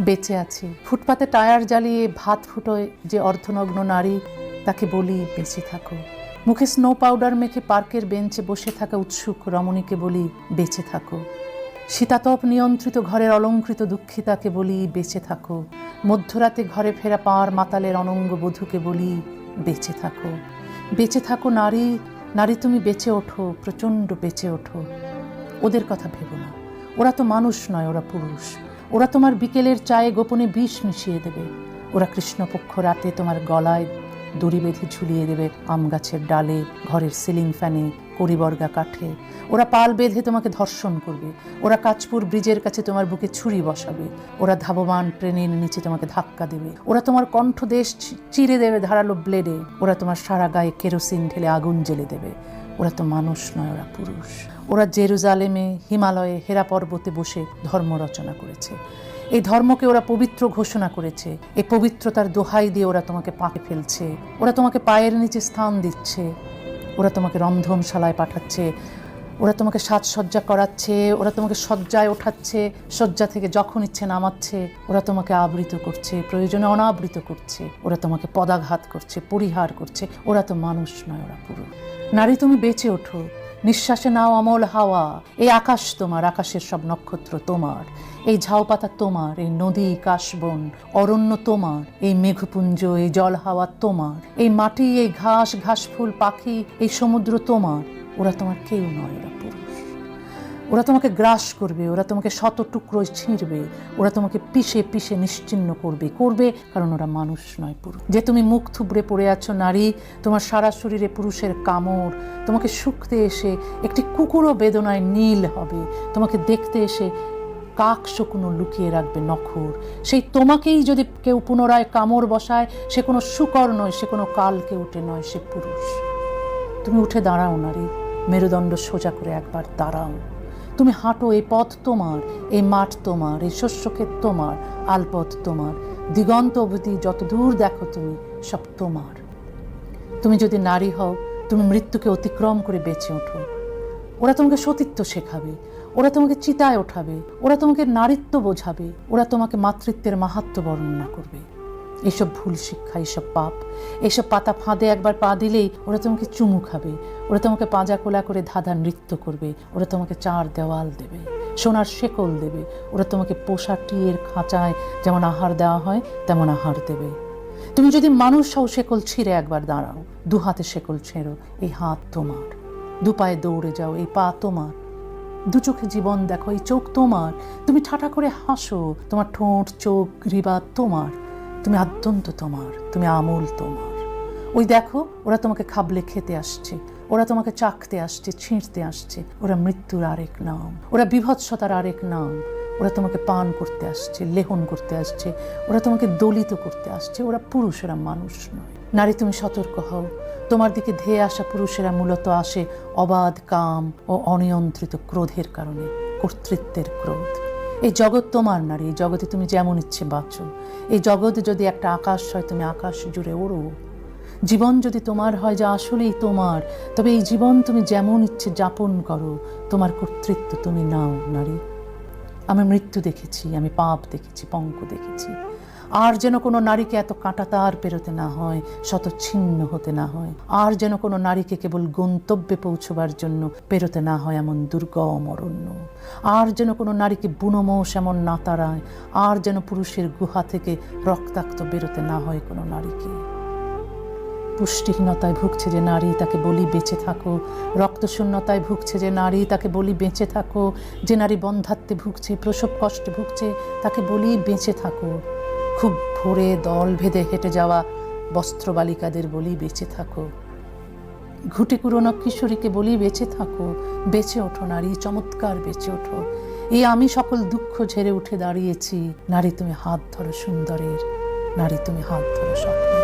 বেঁচে আছি। ফুটপাতে টায়ার জ্বালিয়ে ভাত ফুটোয় যে অর্ধনগ্ন নারী, তাকে বলি বেঁচে থাকো। মুখে স্নো পাউডার মেখে পার্কের বেঞ্চে বসে থাকা উৎসুক রমণীকে বলি বেঁচে থাকো। শীতাতপ নিয়ন্ত্রিত ঘরের অলঙ্কৃত দুঃখিতাকে বলি বেঁচে থাকো। মধ্যরাতে ঘরে ফেরা পার মাতালের অনঙ্গ বধূকে বলি বেঁচে থাকো। বেঁচে থাকো নারী নারী তুমি বেঁচে ওঠো, প্রচণ্ড বেঁচে ওঠো। ওদের কথা ভেবো না। ওরা তো মানুষ নয়, ওরা পুরুষ। ওরা তোমার বিকেলের চায়ে গোপনে বিষ মিশিয়ে দেবে। ওরা কৃষ্ণপক্ষ রাতে তোমার গলায় দড়ি বেঁধে ঝুলিয়ে দেবে, আম গাছের ডালে, ঘরের সিলিং ফ্যানে, করিবর্গা কাঠে। ওরা পাল বেঁধে তোমাকে ধর্ষণ করবে। ওরা কাঁচপুর ব্রিজের কাছে তোমার বুকে ছুরি বসাবে। ওরা ধাবমান ট্রেনের নিচে তোমাকে ধাক্কা দেবে। ওরা তোমার কণ্ঠদেশ চিরে দেবে ধারালো ব্লেডে। ওরা তোমার সারা গায়ে কেরোসিন ঢেলে আগুন জ্বেলে দেবে। ওরা তো মানুষ নয়, ওরা পুরুষ। ওরা জেরুজালেমে, হিমালয়ে হেরা পর্বতে বসে ধর্ম রচনা করেছে। এই ধর্মকে ওরা পবিত্র ঘোষণা করেছে। এই পবিত্রতার দোহাই দিয়ে ওরা তোমাকে পাকে ফেলছে। ওরা তোমাকে পায়ের নিচে স্থান দিচ্ছে। ওরা তোমাকে রন্ধনশালায় পাঠাচ্ছে। ওরা তোমাকে সাজসজ্জা করাচ্ছে, ওরা তোমাকে সজ্জায় ওঠাচ্ছে, শয্যা থেকে যখন ইচ্ছে নামাচ্ছে, ওরা তোমাকে আবৃত করছে, প্রয়োজনে অনাবৃত করছে, ওরা তোমাকে পদাঘাত করছে, পরিহার করছে, ওরা তো মানুষ নয়, ওরা পুরো নারী তুমি বেঁচে ওঠো, নিঃশ্বাসে নাও অমল হাওয়া, এই আকাশ তোমার, আকাশের সব নক্ষত্র তোমার, এই ঝাউপাতা তোমার, এই নদী, কাশবন, অরণ্য তোমার, এই মেঘপুঞ্জ, এই জল হাওয়া তোমার, এই মাটি, এই ঘাস ঘাস ফুল পাখি, এই সমুদ্র তোমার ওরা তোমার কেউ নয়, ওরা পুরুষ। ওরা তোমাকে গ্রাস করবে, ওরা তোমাকে শত টুকরোয় ছিঁড়বে, ওরা তোমাকে পিষে পিষে নিশ্চিন্ন করবে করবে কারণ ওরা মানুষ নয়, পুরুষ। যে তুমি মুখ থুবড়ে পড়ে আছো, নারী, তোমার সারা শরীরে পুরুষের কামড়, তোমাকে শুকতে এসে একটি কুকুরও বেদনায় নীল হবে, তোমাকে দেখতে এসে কাক শকুনো লুকিয়ে রাখবে নখর। সেই তোমাকেই যদি কেউ পুনরায় কামড় বসায়, সে কোনো শুকর নয়, সে কোনো কালকে উঠে নয়, সে পুরুষ। তুমি উঠে দাঁড়াও নারী, মেরুদণ্ড সোজা করে একবার দাঁড়াও। তুমি হাঁটো, এই পথ তোমার, এই মাঠ তোমার, এই শস্যক্ষেত তোমার, আলপথ তোমার, দিগন্ত অবধি যত দূর দেখো তুমি, সব তোমার। তুমি যদি নারী হও, তুমি মৃত্যুকে অতিক্রম করে বেঁচে ওঠো। ওরা তোমাকে সতীত্ব শেখাবে, ওরা তোমাকে চিতায় ওঠাবে, ওরা তোমাকে নারীত্ব বোঝাবে, ওরা তোমাকে মাতৃত্বের মাহাত্ম বর্ণনা করবে। এসব ভুল শিক্ষা, এসব পাপ, এসব পাতা ফাঁদে একবার পা দিলেই ওরা তোমাকে চুমু খাবে, ওরা তোমাকে পাঁজা কোলা করে ধাঁধা নৃত্য করবে, ওরা তোমাকে চার দেওয়াল দেবে, সোনার শেকল দেবে, ওরা তোমাকে পোষা টিয়ের খাঁচায় যেমন আহার দেওয়া হয়, তেমন আহার দেবে। তুমি যদি মানুষ হও, শেকল ছিঁড়ে একবার দাঁড়াও, দু হাতে শেকল ছেড়ো, এই হাত তোমার। দু পায়ে দৌড়ে যাও, এই পা তোমার। দু চোখে জীবন দেখো, এই চোখ তোমার। তুমি ঠাটা করে হাসো, তোমার ঠোঁট, চোখ গ্রীবা তোমার। তুমি আদ্যন্ত তোমার, তুমি আমূল তোমার। ওই দেখো, ওরা তোমাকে খাবলে খেতে আসছে, ওরা তোমাকে চাকতে আসছে, ছিঁড়তে আসছে, ওরা মৃত্যুর আরেক নাম, ওরা বিভৎসতার আরেক নাম, ওরা তোমাকে পান করতে আসছে, লেহন করতে আসছে, ওরা তোমাকে দলিত করতে আসছে, ওরা পুরুষ ওরা মানুষ নয়। নারী, তুমি সতর্ক হও। তোমার দিকে ধেয়ে আসা পুরুষেরা মূলত আসে অবাধ, কাম ও অনিয়ন্ত্রিত ক্রোধের কারণে, কর্তৃত্বের ক্রোধ। এই জগৎ তোমার নারী এই জগতে তুমি যেমন ইচ্ছে বাঁচো। এই জগতে যদি একটা আকাশ হয়, তুমি আকাশ জুড়ে ওড়ো। জীবন যদি তোমার হয় যা আসলেই তোমার, তবে এই জীবন তুমি যেমন ইচ্ছে যাপন করো, তোমার কর্তৃত্ব তুমি নাও নারী আমি মৃত্যু দেখেছি, আমি পাপ দেখেছি, পঙ্ক দেখেছি। আর যেন কোনো নারীকে এত কাঁটাতার পেরোতে না হয়, শত ছিন্ন হতে না হয়, আর যেন কোনো নারীকে কেবল গন্তব্যে পৌঁছবার জন্য পেরোতে না হয় এমন দুর্গম অরণ্য, আর যেন কোনো নারীকে বুনমোষ এমন না তাড়ায়, আর যেন পুরুষের গুহা থেকে রক্তাক্ত বেরোতে না হয় কোনো নারীকে। পুষ্টিহীনতায় ভুগছে যে নারী, তাকে বলি বেঁচে থাকো। রক্তশূন্যতায় ভুগছে যে নারী, তাকে বলি বেঁচে থাকো। যে নারী বন্ধাত্বে ভুগছে, প্রসব কষ্টে ভুগছে, তাকে বলি বেঁচে থাকো। খুব ভোরে দল ভেদে হেঁটে যাওয়া বস্ত্রবালিকাদের বলি বেঁচে থাকো। ঘুটে কুরোনো কিশোরীকে বলি বেঁচে থাকো, বেঁচে ওঠো নারী, চমৎকার বেঁচে ওঠো। এই আমি সকল দুঃখ ঝেড়ে উঠে দাঁড়িয়েছি। নারী, তুমি হাত ধরো সুন্দরের, নারী, তুমি হাত ধরো স্বপ্নের।